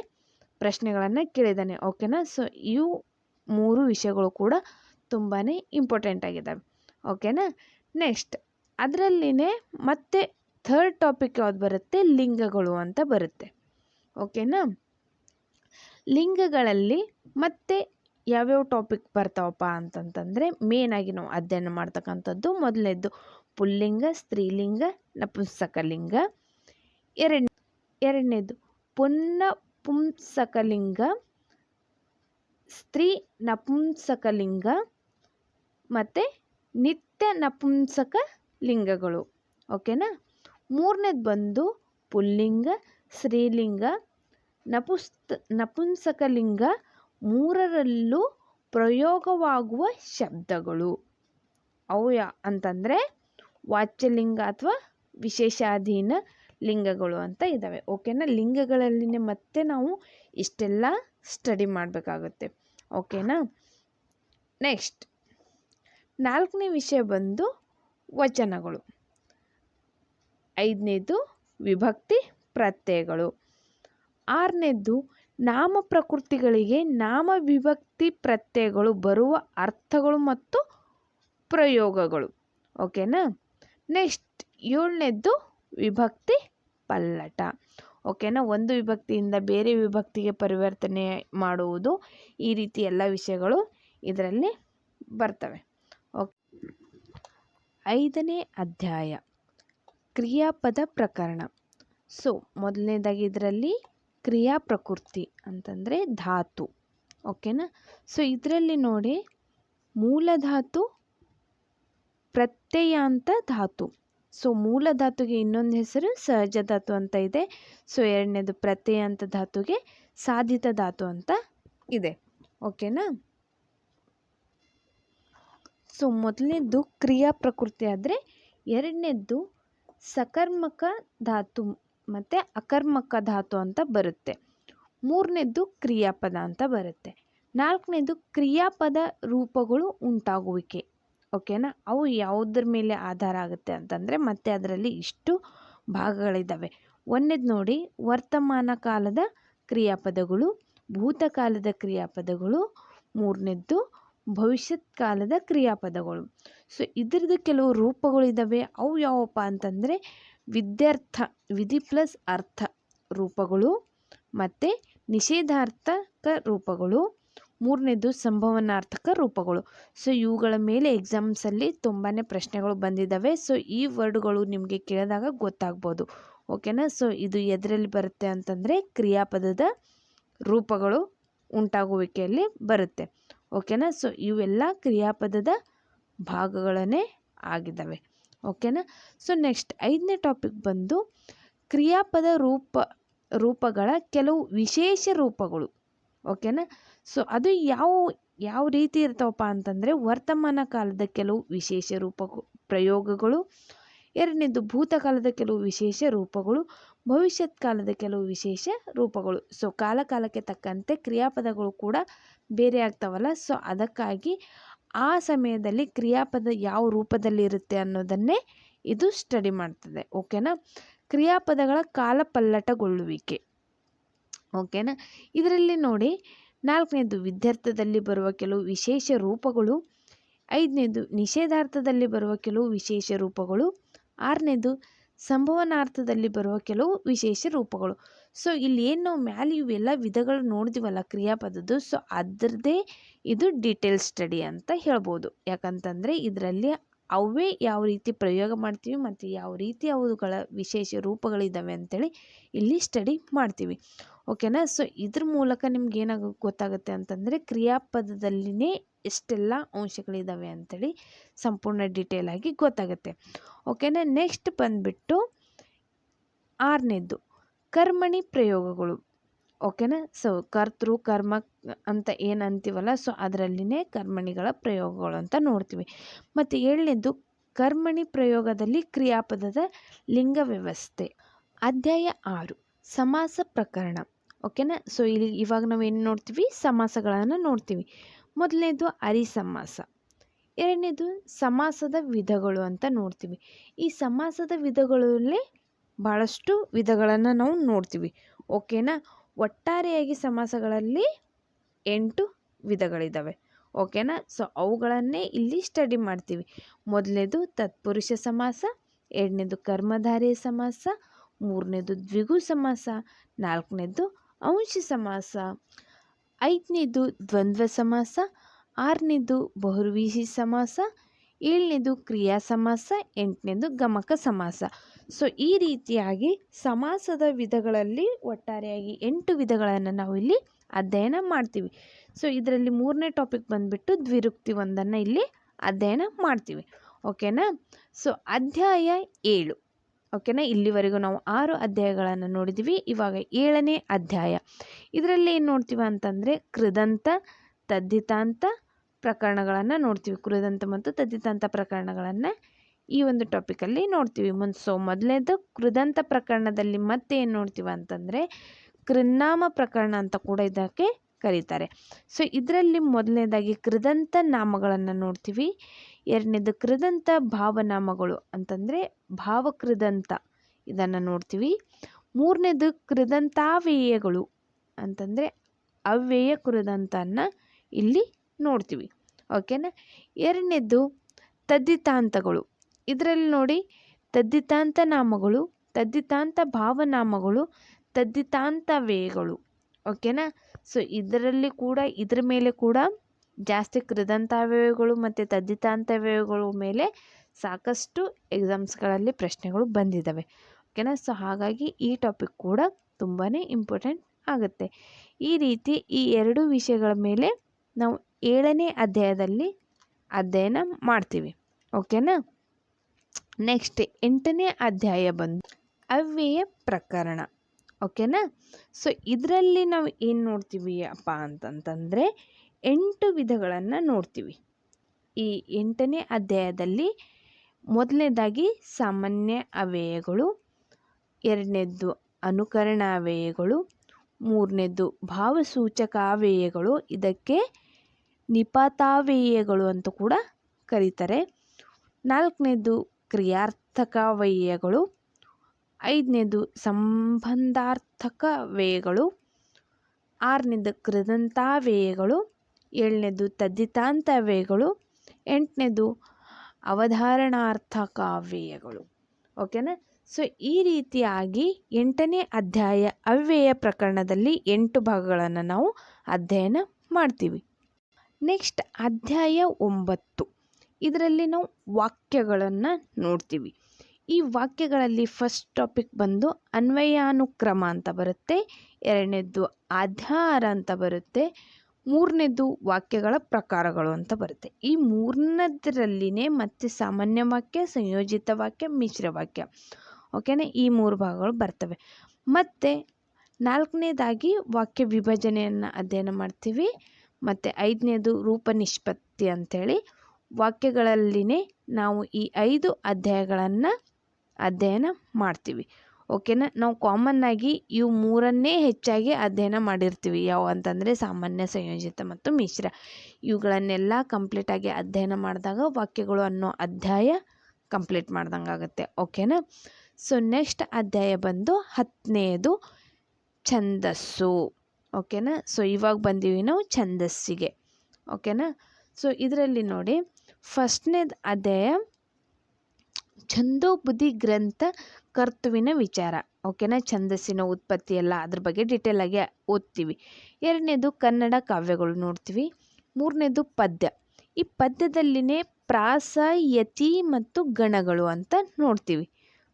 ಪ್ರಶ್ನೆಗಳನ್ನು ಕೇಳಿದ್ದಾನೆ. ಓಕೆನಾ? ಸೊ ಇವು ಮೂರು ವಿಷಯಗಳು ಕೂಡ ತುಂಬಾ ಇಂಪಾರ್ಟೆಂಟ್ ಆಗಿದ್ದಾವೆ. ಓಕೆನಾ? ನೆಕ್ಸ್ಟ್ ಅದರಲ್ಲಿನೇ ಮತ್ತೆ ಥರ್ಡ್ ಟಾಪಿಕ್ ಯಾವ್ದು ಬರುತ್ತೆ? ಲಿಂಗಗಳು ಅಂತ ಬರುತ್ತೆ. ಓಕೆನಾ ಲಿಂಗಗಳಲ್ಲಿ ಮತ್ತೆ ಯಾವ್ಯಾವ ಟಾಪಿಕ್ ಬರ್ತಾವಪ್ಪ ಅಂತಂತಂದರೆ ಮೇನಾಗಿ ನಾವು ಅಧ್ಯಯನ ಮಾಡ್ತಕ್ಕಂಥದ್ದು ಮೊದಲನೇದು ಪುಲ್ಲಿಂಗ, ಸ್ತ್ರೀಲಿಂಗ, ನಪುಂಸಕಲಿಂಗ. ಎರಡ್ ಎರಡನೇದು ಪುನ್ನ ಪುಂಸಕಲಿಂಗ ಸ್ತ್ರೀ ನಪುಂಸಕಲಿಂಗ ಮತ್ತು ನಿತ್ಯ ನಪುಂಸಕ ಲಿಂಗಗಳು ಓಕೆನಾ ಮೂರನೇದು ಬಂದು ಪುಲ್ಲಿಂಗ, ಸ್ತ್ರೀಲಿಂಗ, ನಪುಸ್ತ, ನಪುಂಸಕಲಿಂಗ ಮೂರರಲ್ಲೂ ಪ್ರಯೋಗವಾಗುವ ಶಬ್ದಗಳು. ಅವು ಯಾ ಅಂತಂದರೆ ವಾಚ್ಯಲಿಂಗ ಅಥವಾ ವಿಶೇಷಾಧೀನ ಲಿಂಗಗಳು ಅಂತ ಇದ್ದಾವೆ ಓಕೆನಾ? ಲಿಂಗಗಳಲ್ಲಿನೇ ಮತ್ತೆ ನಾವು ಇಷ್ಟೆಲ್ಲ ಸ್ಟಡಿ ಮಾಡಬೇಕಾಗುತ್ತೆ. ಓಕೆನಾ? ನೆಕ್ಸ್ಟ್ ನಾಲ್ಕನೇ ವಿಷಯ ಬಂದು ವಚನಗಳು. ಐದನೇದು ವಿಭಕ್ತಿ ಪ್ರತ್ಯಯಗಳು. ಆರನೇದ್ದು ನಾಮ ಪ್ರಕೃತಿಗಳಿಗೆ ನಾಮ ವಿಭಕ್ತಿ ಪ್ರತ್ಯಯಗಳು ಬರುವ ಅರ್ಥಗಳು ಮತ್ತು ಪ್ರಯೋಗಗಳು. ಓಕೆನಾ? ನೆಕ್ಸ್ಟ್ ಏಳನೇದ್ದು ವಿಭಕ್ತಿ ಪಲ್ಲಟ. ಓಕೆನಾ? ಒಂದು ವಿಭಕ್ತಿಯಿಂದ ಬೇರೆ ವಿಭಕ್ತಿಗೆ ಪರಿವರ್ತನೆ ಮಾಡುವುದು ಈ ರೀತಿ ಎಲ್ಲ ವಿಷಯಗಳು ಇದರಲ್ಲಿ ಬರ್ತವೆ. ಓಕೆ. ಐದನೇ ಅಧ್ಯಾಯ. ಕ್ರಿಯಾಪದ ಪ್ರಕರಣ. ಸೊ, ಮೊದಲನೇದಾಗಿ ಇದರಲ್ಲಿ ಕ್ರಿಯಾ ಪ್ರಕೃತಿ ಅಂತಂದರೆ ಧಾತು. ಓಕೆನಾ? ಸೊ, ಇದರಲ್ಲಿ ನೋಡಿ ಮೂಲ ಧಾತು, ಪ್ರತ್ಯಯಾಂತ ಧಾತು. ಸೊ, ಮೂಲ ಧಾತುಗೆ ಇನ್ನೊಂದು ಹೆಸರು ಸಹಜ ಧಾತು ಅಂತ ಇದೆ. ಸೊ, ಎರಡನೇದು ಪ್ರತ್ಯಯಾಂತ ಧಾತುಗೆ ಸಾಧಿತ ಧಾತು ಅಂತ ಇದೆ. ಓಕೆನಾ? ಸೊ, ಮೊದಲನೇದು ಕ್ರಿಯಾ ಪ್ರಕೃತಿ ಆದರೆ ಎರಡನೇದ್ದು ಸಕರ್ಮಕ ಧಾತು ಮತ್ತು ಅಕರ್ಮಕ ಧಾತು ಅಂತ ಬರುತ್ತೆ. ಮೂರನೇದ್ದು ಕ್ರಿಯಾಪದ ಅಂತ ಬರುತ್ತೆ. ನಾಲ್ಕನೇದು ಕ್ರಿಯಾಪದ ರೂಪಗಳು ಉಂಟಾಗುವಿಕೆ. ಓಕೆನಾ? ಅವು ಯಾವುದ್ರ ಮೇಲೆ ಆಧಾರ ಆಗುತ್ತೆ ಅಂತಂದರೆ ಮತ್ತೆ ಅದರಲ್ಲಿ ಇಷ್ಟು ಭಾಗಗಳಿದ್ದಾವೆ ಒಂದನೇದು ನೋಡಿ, ವರ್ತಮಾನ ಕಾಲದ ಕ್ರಿಯಾಪದಗಳು, ಭೂತಕಾಲದ ಕ್ರಿಯಾಪದಗಳು, ಮೂರನೇದ್ದು ಭವಿಷ್ಯತ್ ಕಾಲದ ಕ್ರಿಯಾಪದಗಳು. ಸೊ, ಇದ್ರದ್ದು ಕೆಲವು ರೂಪಗಳಿದ್ದಾವೆ ಅವು ಯಾವಪ್ಪ ಅಂತಂದರೆ, ವಿದ್ಯಾರ್ಥ, ವಿಧಿ ಪ್ಲಸ್ ಅರ್ಥ ರೂಪಗಳು ಮತ್ತು ನಿಷೇಧಾರ್ಥಕ ರೂಪಗಳು. ಮೂರನೇದು ಸಂಭವನಾರ್ಥಕ ರೂಪಗಳು. ಸೊ, ಇವುಗಳ ಮೇಲೆ ಎಕ್ಸಾಮ್ಸಲ್ಲಿ ತುಂಬಾ ಪ್ರಶ್ನೆಗಳು ಬಂದಿದ್ದಾವೆ ಸೊ, ಈ ವರ್ಡ್ಗಳು ನಿಮಗೆ ಕೇಳಿದಾಗ ಗೊತ್ತಾಗ್ಬೋದು. ಓಕೆನಾ? ಸೊ, ಇದು ಎದರಲ್ಲಿ ಬರುತ್ತೆ ಅಂತಂದರೆ ಕ್ರಿಯಾಪದದ ರೂಪಗಳು ಉಂಟಾಗುವಿಕೆಯಲ್ಲಿ ಬರುತ್ತೆ. ಓಕೆನಾ? ಸೊ, ಇವೆಲ್ಲ ಕ್ರಿಯಾಪದದ ಭಾಗಗಳನ್ನೇ ಆಗಿದ್ದಾವೆ. ಓಕೆನಾ? ಸೊ ನೆಕ್ಸ್ಟ್ ಐದನೇ ಟಾಪಿಕ್ ಬಂದು ಕ್ರಿಯಾಪದ ರೂಪ, ರೂಪಗಳ ಕೆಲವು ವಿಶೇಷ ರೂಪಗಳು. ಓಕೆನಾ? ಸೊ ಅದು ಯಾವ ಯಾವ ರೀತಿ ಇರ್ತಾವಪ್ಪ ಅಂತಂದರೆ ವರ್ತಮಾನ ಕಾಲದ ಕೆಲವು ವಿಶೇಷ ರೂಪ ಪ್ರಯೋಗಗಳು. ಎರಡನೇದು ಭೂತಕಾಲದ ಕೆಲವು ವಿಶೇಷ ರೂಪಗಳು. ಭವಿಷ್ಯತ್ ಕಾಲದ ಕೆಲವು ವಿಶೇಷ ರೂಪಗಳು. ಸೊ ಕಾಲ ಕಾಲಕ್ಕೆ ತಕ್ಕಂತೆ ಕ್ರಿಯಾಪದಗಳು ಕೂಡ ಬೇರೆ ಆಗ್ತಾವಲ್ಲ. ಸೊ ಅದಕ್ಕಾಗಿ ಆ ಸಮಯದಲ್ಲಿ ಕ್ರಿಯಾಪದ ಯಾವ ರೂಪದಲ್ಲಿ ಇರುತ್ತೆ ಅನ್ನೋದನ್ನೇ ಇದು ಸ್ಟಡಿ ಮಾಡ್ತದೆ ಓಕೆನಾ ಕ್ರಿಯಾಪದಗಳ ಕಾಲಪಲ್ಲಟಗೊಳ್ಳುವಿಕೆ ಓಕೆನಾ ಇದರಲ್ಲಿ ನೋಡಿ, ನಾಲ್ಕನೇದು ವಿದ್ಯಾರ್ಥದಲ್ಲಿ ಬರುವ ಕೆಲವು ವಿಶೇಷ ರೂಪಗಳು, ಐದನೇದು ನಿಷೇಧಾರ್ಥದಲ್ಲಿ ಬರುವ ಕೆಲವು ವಿಶೇಷ ರೂಪಗಳು, ಆರನೇದು ಸಂಭವನಾರ್ಥದಲ್ಲಿ ಬರುವ ಕೆಲವು ವಿಶೇಷ ರೂಪಗಳು. ಸೊ ಇಲ್ಲಿ ಏನು ನಾವು ಮ್ಯಾಲೆ ಇವೆಲ್ಲ ವಿಧಗಳು ನೋಡಿದಿವಲ್ಲ ಕ್ರಿಯಾಪದದ್ದು, ಸೊ, ಅದರದ್ದೇ ಇದು ಡೀಟೇಲ್ ಸ್ಟಡಿ ಅಂತ ಹೇಳ್ಬೋದು. ಯಾಕಂತಂದರೆ, ಇದರಲ್ಲಿ ಅವೇ ಯಾವ ರೀತಿ ಪ್ರಯೋಗ ಮಾಡ್ತೀವಿ ಮತ್ತು ಯಾವ ರೀತಿ ಅವುಗಳ ವಿಶೇಷ ರೂಪಗಳಿದ್ದಾವೆ ಅಂತೇಳಿ ಇಲ್ಲಿ ಸ್ಟಡಿ ಮಾಡ್ತೀವಿ. ಓಕೆನಾ? ಸೊ, ಇದ್ರ ಮೂಲಕ ನಿಮ್ಗೆ ಏನಾಗ, ಗೊತ್ತಾಗುತ್ತೆ ಅಂತಂದರೆ, ಕ್ರಿಯಾಪದದಲ್ಲಿನೇ ಎಷ್ಟೆಲ್ಲ ಅಂಶಗಳಿದ್ದಾವೆ ಅಂಥೇಳಿ ಸಂಪೂರ್ಣ ಡೀಟೇಲಾಗಿ ಗೊತ್ತಾಗುತ್ತೆ. ಓಕೆನಾ? ನೆಕ್ಸ್ಟ್ ಬಂದುಬಿಟ್ಟು, ಆರನೇದ್ದು. ಕರ್ಮಣಿ ಪ್ರಯೋಗಗಳು. ಓಕೆನಾ? ಸೊ ಕರ್ತೃ, ಕರ್ಮ ಅಂತ ಏನು ಅಂತೀವಲ್ಲ ಸೊ ಅದರಲ್ಲಿನೇ ಕರ್ಮಣಿಗಳ ಪ್ರಯೋಗಗಳು ಅಂತ ನೋಡ್ತೀವಿ. ಮತ್ತು ಏಳನೇದು, ಕರ್ಮಣಿ ಪ್ರಯೋಗದಲ್ಲಿ ಕ್ರಿಯಾಪದದ ಲಿಂಗ ವ್ಯವಸ್ಥೆ. ಅಧ್ಯಾಯ ಆರು, ಸಮಾಸ ಪ್ರಕರಣ. ಓಕೆನಾ? ಸೊ ಇಲ್ಲಿ ಇವಾಗ ನಾವು ಏನು ನೋಡ್ತೀವಿ? ಸಮಾಸಗಳನ್ನು ನೋಡ್ತೀವಿ. ಮೊದಲನೇದು ಅರಿ ಸಮಾಸ ಎರಡನೇದು ಸಮಾಸದ ವಿಧಗಳು ಅಂತ ನೋಡ್ತೀವಿ. ಈ ಸಮಾಸದ ವಿಧಗಳಲ್ಲೇ ಭಾಳಷ್ಟು ವಿಧಗಳನ್ನು ನಾವು ನೋಡ್ತೀವಿ. ಓಕೆನಾ? ಒಟ್ಟಾರೆಯಾಗಿ ಸಮಾಸಗಳಲ್ಲಿ ಎಂಟು ವಿಧಗಳಿದ್ದಾವೆ ಓಕೆನಾ? ಸೊ ಅವುಗಳನ್ನೇ ಇಲ್ಲಿ ಸ್ಟಡಿ ಮಾಡ್ತೀವಿ. ಮೊದಲನೇದು ತತ್ಪುರುಷ ಸಮಾಸ, ಎರಡನೇದು ಕರ್ಮಧಾರಿಯ ಸಮಾಸ, ಮೂರನೇದು ದ್ವಿಗು ಸಮಾಸ, ನಾಲ್ಕನೇದು ಅಂಶ ಸಮಾಸ, ಐದನೇದು ದ್ವಂದ್ವ ಸಮಾಸ, ಆರನೇದು ಬಹುರ್ವೀಹಿ ಸಮಾಸ, ಏಳನೇದು ಕ್ರಿಯಾ ಸಮಾಸ, ಎಂಟನೇದು ಗಮಕ ಸಮಾಸ. ಸೊ ಈ ರೀತಿಯಾಗಿ ಸಮಾಸದ ವಿಧಗಳಲ್ಲಿ ಒಟ್ಟಾರೆಯಾಗಿ ಎಂಟು ವಿಧಗಳನ್ನು ನಾವು ಇಲ್ಲಿ ಅಧ್ಯಯನ ಮಾಡ್ತೀವಿ. ಸೊ ಇದರಲ್ಲಿ ಮೂರನೇ ಟಾಪಿಕ್ ಬಂದುಬಿಟ್ಟು ದ್ವಿರುಕ್ತಿ ಒಂದನ್ನು ಇಲ್ಲಿ ಅಧ್ಯಯನ ಮಾಡ್ತೀವಿ. ಓಕೆನಾ ಸೊ ಅಧ್ಯಾಯ ಏಳು. ಓಕೆನಾ ಇಲ್ಲಿವರೆಗೂ ನಾವು ಆರು ಅಧ್ಯಾಯಗಳನ್ನು ನೋಡಿದ್ದೀವಿ ಇವಾಗ ಏಳನೇ ಅಧ್ಯಾಯ. ಇದರಲ್ಲಿ ಏನು ನೋಡ್ತೀವಿ ಅಂತಂದರೆ ಕೃದಂತ ತದ್ದಿತಾಂತ ಪ್ರಕರಣಗಳನ್ನು ನೋಡ್ತೀವಿ. ಕೃದಂತ ಮತ್ತು ತದ್ದಿತಾಂತ ಪ್ರಕರಣಗಳನ್ನು ಈ ಒಂದು ಟಾಪಿಕಲ್ಲಿ ನೋಡ್ತೀವಿ. ಮುಂದೆ ಸೊ ಮೊದಲನೇದು ಕೃದಂತ ಪ್ರಕರಣದಲ್ಲಿ ಮತ್ತೆ ಏನು ನೋಡ್ತೀವಿ ಅಂತಂದರೆ ಕೃನ್ನಾಮ ಪ್ರಕರಣ ಅಂತ ಕೂಡ ಇದಕ್ಕೆ ಕರೀತಾರೆ. ಸೊ ಇದರಲ್ಲಿ ಮೊದಲನೇದಾಗಿ ಕೃದಂತ ನಾಮಗಳನ್ನು ನೋಡ್ತೀವಿ. ಎರಡನೇದು ಕೃದಂತ ಭಾವನಾಮಗಳು ಅಂತಂದರೆ ಭಾವಕೃದಂತ ಇದನ್ನು ನೋಡ್ತೀವಿ. ಮೂರನೇದು ಕೃದಂತಾವ್ಯಯಗಳು ಅಂತಂದರೆ ಅವ್ಯಯ ಕೃದಂತನ ಇಲ್ಲಿ ನೋಡ್ತೀವಿ. ಓಕೆನಾ ಎರಡನೇದು ತದ್ದಿತಾಂತಗಳು ಇದರಲ್ಲಿ ನೋಡಿ ತದ್ದಿತಾಂತ ನಾಮಗಳು ತದ್ದಿತಾಂತ ಭಾವನಾಮಗಳು ತದ್ದಿತಾಂತ ವ್ಯಯಗಳು ಓಕೆನಾ? ಸೊ, ಇದರಲ್ಲಿ ಕೂಡ, ಇದ್ರ ಮೇಲೆ ಕೂಡ ಜಾಸ್ತಿ ಕೃದಂತಾವ್ಯಯಗಳು ಮತ್ತು ತದ್ದಿತಾಂತವ್ಯಯಗಳ ಮೇಲೆ ಸಾಕಷ್ಟು ಎಕ್ಸಾಮ್ಸ್ಗಳಲ್ಲಿ ಪ್ರಶ್ನೆಗಳು ಬಂದಿದ್ದಾವೆ. ಓಕೆನಾ? ಸೊ, ಹಾಗಾಗಿ ಈ ಟಾಪಿಕ್ ಕೂಡ ತುಂಬಾ ಇಂಪಾರ್ಟೆಂಟ್ ಆಗುತ್ತೆ. ಈ ರೀತಿ ಈ ಎರಡು ವಿಷಯಗಳ ಮೇಲೆ ನಾವು ಏಳನೇ ಅಧ್ಯಾಯದಲ್ಲಿ ಅಧ್ಯಯನ ಮಾಡ್ತೀವಿ. ಓಕೆನಾ? ನೆಕ್ಸ್ಟ್ ಎಂಟನೇ ಅಧ್ಯಾಯ ಬಂದು, ಅವ್ಯಯ ಪ್ರಕರಣ. ಓಕೆನಾ ಸೊ ಇದರಲ್ಲಿ ನಾವು ಏನು ನೋಡ್ತೀವಿ ಅಪ್ಪ ಅಂತಂತಂದರೆ, ಎಂಟು ವಿಧಗಳನ್ನು ನೋಡ್ತೀವಿ. ಈ ಎಂಟನೇ ಅಧ್ಯಾಯದಲ್ಲಿ ಮೊದಲನೇದಾಗಿ ಸಾಮಾನ್ಯ ಅವ್ಯಯಗಳು, ಎರಡನೇದ್ದು ಅನುಕರಣ ಅವ್ಯಯಗಳು, ಮೂರನೇದ್ದು ಭಾವಸೂಚಕ ಅವ್ಯಯಗಳು, ಇದಕ್ಕೆ ನಿಪಾತಾವ್ಯಯಗಳು ಅಂತ ಕೂಡ ಕರೀತಾರೆ. ನಾಲ್ಕನೇದು ಕ್ರಿಯಾರ್ಥಕ ವ್ಯಯಗಳು ಐದನೇದು, ಸಂಬಂಧಾರ್ಥಕ ವ್ಯಯಗಳು ಆರನೇದು ಕೃದಂತಾವ್ಯಯಗಳು ಏಳನೇದು ತದ್ದಿತಾಂತ ವ್ಯಯಗಳು ಎಂಟನೇದು, ಅವಧಾರಣಾರ್ಥಕ ಅವ್ಯಯಗಳು ಓಕೆನಾ? ಸೊ, ಈ ರೀತಿಯಾಗಿ ಎಂಟನೇ ಅಧ್ಯಾಯ ಅವ್ಯಯ ಪ್ರಕರಣದಲ್ಲಿ ಎಂಟು ಭಾಗಗಳನ್ನು ನಾವು ಅಧ್ಯಯನ ಮಾಡ್ತೀವಿ. ನೆಕ್ಸ್ಟ್, ಅಧ್ಯಾಯ ಒಂಬತ್ತು. ಇದರಲ್ಲಿ ನಾವು ವಾಕ್ಯಗಳನ್ನು ನೋಡ್ತೀವಿ. ಈ ವಾಕ್ಯಗಳಲ್ಲಿ ಫಸ್ಟ್ ಟಾಪಿಕ್ ಬಂದು ಅನ್ವಯಾನುಕ್ರಮ ಅಂತ ಬರುತ್ತೆ, ಎರಡನೇದ್ದು ಆಧಾರ ಅಂತ ಬರುತ್ತೆ ಮೂರನೇದು ವಾಕ್ಯಗಳ ಪ್ರಕಾರಗಳು ಅಂತ ಬರುತ್ತೆ. ಈ ಮೂರನೇದರಲ್ಲಿನೇ ಮತ್ತೆ ಸಾಮಾನ್ಯ ವಾಕ್ಯ, ಸಂಯೋಜಿತ ವಾಕ್ಯ, ಮಿಶ್ರ ವಾಕ್ಯ. ಓಕೆನಾ ಈ ಮೂರು ಭಾಗಗಳು ಬರ್ತವೆ. ಮತ್ತು ನಾಲ್ಕನೇದಾಗಿ ವಾಕ್ಯ ವಿಭಜನೆಯನ್ನು ಅಧ್ಯಯನ ಮಾಡ್ತೀವಿ. ಮತ್ತು ಐದನೇದು ರೂಪ ನಿಷ್ಪತ್ತಿ ಅಂಥೇಳಿ ವಾಕ್ಯಗಳಲ್ಲಿನೇ ನಾವು ಈ ಐದು ಅಧ್ಯಾಯಗಳನ್ನು ಅಧ್ಯಯನ ಮಾಡ್ತೀವಿ. ಓಕೆನಾ? ನಾವು ಕಾಮನ್ನಾಗಿ ಇವು ಮೂರನ್ನೇ ಹೆಚ್ಚಾಗಿ ಅಧ್ಯಯನ ಮಾಡಿರ್ತೀವಿ. ಯಾವ ಅಂತಂದರೆ ಸಾಮಾನ್ಯ, ಸಂಯೋಜಿತ ಮತ್ತು ಮಿಶ್ರ. ಇವುಗಳನ್ನೆಲ್ಲ ಕಂಪ್ಲೀಟಾಗಿ ಅಧ್ಯಯನ ಮಾಡಿದಾಗ ವಾಕ್ಯಗಳು ಅನ್ನೋ ಅಧ್ಯಾಯ ಕಂಪ್ಲೀಟ್ ಮಾಡ್ದಂಗೆ ಆಗುತ್ತೆ. ಓಕೆನಾ? ಸೊ ನೆಕ್ಸ್ಟ್ ಅಧ್ಯಾಯ ಬಂದು ಹತ್ತನೆಯದು ಛಂದಸ್ಸು. ಓಕೆನಾ? ಸೊ ಇವಾಗ ಬಂದೀವಿ ನಾವು ಛಂದಸ್ಸಿಗೆ. ಓಕೆನಾ? ಸೊ ಇದರಲ್ಲಿ ನೋಡಿ ಫಸ್ಟ್ನೇದು ಅದೇ ಛಂದೋಬುದ್ಧಿ ಗ್ರಂಥ ಕರ್ತುವಿನ ವಿಚಾರ. ಓಕೆನಾ? ಛಂದಸ್ಸಿನ ಉತ್ಪತ್ತಿ ಎಲ್ಲ ಅದ್ರ ಬಗ್ಗೆ ಡೀಟೇಲಾಗಿ ಓದ್ತೀವಿ. ಎರಡನೇದು ಕನ್ನಡ ಕಾವ್ಯಗಳು ನೋಡ್ತೀವಿ. ಮೂರನೇದು ಪದ್ಯ. ಈ ಪದ್ಯದಲ್ಲಿನೇ ಪ್ರಾಸ ಯತಿ ಮತ್ತು ಗಣಗಳು ಅಂತ ನೋಡ್ತೀವಿ.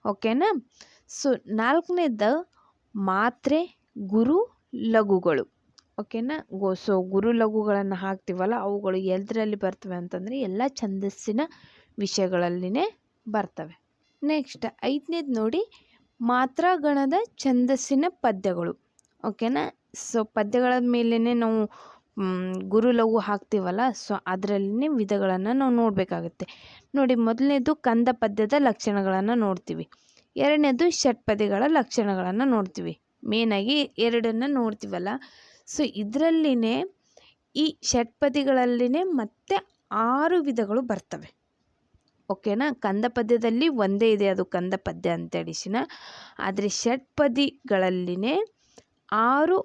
ಓಕೆನಾ? ಸೊ ನಾಲ್ಕನೇದು ಮಾತ್ರೆ, ಗುರು, ಲಘುಗಳು. ಓಕೆನಾ? ಗೋ, ಸೊ ಗುರು ಲಘುಗಳನ್ನು ಹಾಕ್ತೀವಲ್ಲ, ಅವುಗಳು ಎಲ್ದರಲ್ಲಿ ಬರ್ತವೆ ಅಂತಂದರೆ ಎಲ್ಲ ಛಂದಸ್ಸಿನ ವಿಷಯಗಳಲ್ಲಿನೇ ಬರ್ತವೆ. ನೆಕ್ಸ್ಟ್, ಐದನೇದು ನೋಡಿ, ಮಾತ್ರಾಗಣದ ಛಂದಸ್ಸಿನ ಪದ್ಯಗಳು. ಓಕೆನಾ? ಸೊ ಪದ್ಯಗಳ ಮೇಲೇ ನಾವು ಗುರು ಲಘು ಹಾಕ್ತೀವಲ್ಲ, ಸೊ ಅದರಲ್ಲಿನೇ ವಿಧಗಳನ್ನು ನಾವು ನೋಡಬೇಕಾಗುತ್ತೆ. ನೋಡಿ, ಮೊದಲನೇದು ಕಂದ ಪದ್ಯದ ಲಕ್ಷಣಗಳನ್ನು ನೋಡ್ತೀವಿ. ಎರಡನೇದು ಷಟ್ಪದಿಗಳ ಲಕ್ಷಣಗಳನ್ನು ನೋಡ್ತೀವಿ. ಮೇನಾಗಿ ಎರಡನ್ನು ನೋಡ್ತೀವಲ್ಲ ಸೊ, ಇದರಲ್ಲಿನೇ ಈ ಷಟ್ಪದಿಗಳಲ್ಲಿನೇ ಮತ್ತೆ ಆರು ವಿಧಗಳು ಬರ್ತವೆ. ಓಕೆನಾ? ಕಂದ ಪದ್ಯದಲ್ಲಿ ಒಂದೇ ಇದೆ ಅದು ಕಂದ ಪದ್ಯ ಅಂತೇಳಿಸಿನ ಆದರೆ ಷಟ್ಪದಿಗಳಲ್ಲಿನೇ ಆರು